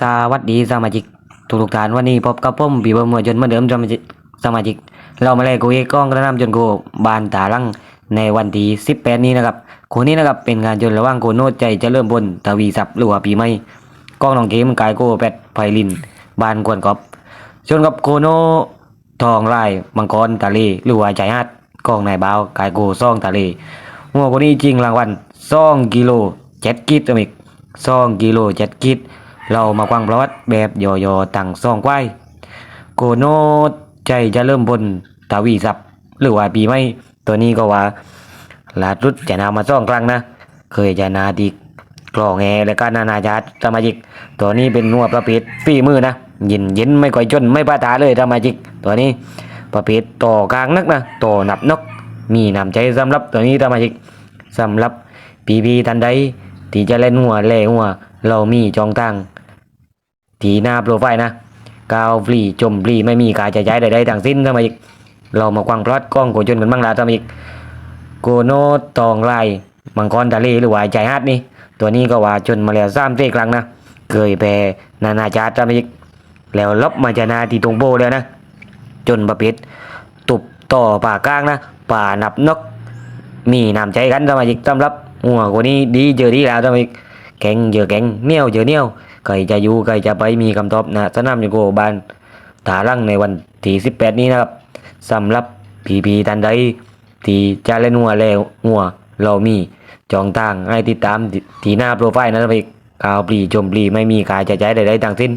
สวัสดีสมาชิกทุกทุกท่านวันนี้พบกับผมปีบมวยจนเหมือนเดิมสมาชิกสมาชิก เรามาเล่นกูเอกล้องกระนำจนกูบานตาลังในวันที่18 นี้นะครับคู่นี้นะครับเป็นการจนระหว่างโกโนดใจจะเริ่มบนทวีศัพท์หรือว่าปีใหม่กล้องน้องเกมกายโกแปดไพลิน บานกวนกอบชนกับโกโนทองลายมังกรทะเลหรือว่าใจฮัดกล้องนายบ่าวกายโกซ่องทะเลหัวคนนี้จริงรางวัลซ่องกิโลเจ็ดกิตอมิกซ่องกิโลเจ็ดกิต เรามาฟังประวัติแบบย่อๆตั้งซองไว้โกโนใจจะเริ่มบนทวีศัพท์หรือว่าปีใหม่ตัวนี้ก็ว่าลาดรุดจะนามาซ่องครั้งนะ เคยจะนาดีกรองแงและก็นานาจาร์สมาชิก ตัวนี้เป็นนัวประเภทฝีมือนะเย็นเย็นไม่ก่อยจนไม่ปาตาเลยสมาชิก ตัวนี้ประเภทต่อกลางนักนะต่อหนับนก มีน้ำใจสำหรับตัวนี้สมาชิกสำหรับปีพีทันใดที่จะเล่นหัวเล่หัว เรามีจองตั้ง ที่หน้าโปรไฟล์นะกาวฟรีจมฟรีไม่มีการจ่ายจ่ายใดๆทั้งสิ้นทำไมอีกเรามากวางพลอดกล้องโกจนกันบ้างละทำไมอีกโกโนตองลายมังกรทะเลหรือว่าใจฮัดนี่ตัวนี้ก็ว่าจนมาแล้วสามเทครั้งนะเคยแพ้นานาจาร์ทำไมอีกแล้วลบมาชนะที่ตรงโบแล้วนะ จนประเภทตุบต่อป่ากลางนะป่านับนก มีน้ำใจกันทำไมอีกสำหรับหัวคนนี้ดีเจอดีแล้วทำไมอีกแข็งเจอแข็งเนี้ยวเจอเนี้ยว ใครจะอยู่ใครจะไปมีคำตอบนะสนามยูโกบานตาลังในวันที่ 18 นี้นะครับสำหรับพีพีทันใดที่จะเล่นหัวแล้วหัวเรามีจองตั้งให้ติดตามที่หน้าโปรไฟล์นะครับกข่าวปลีชมปลีไม่มีการจะใช้ใดๆต่างสิ้น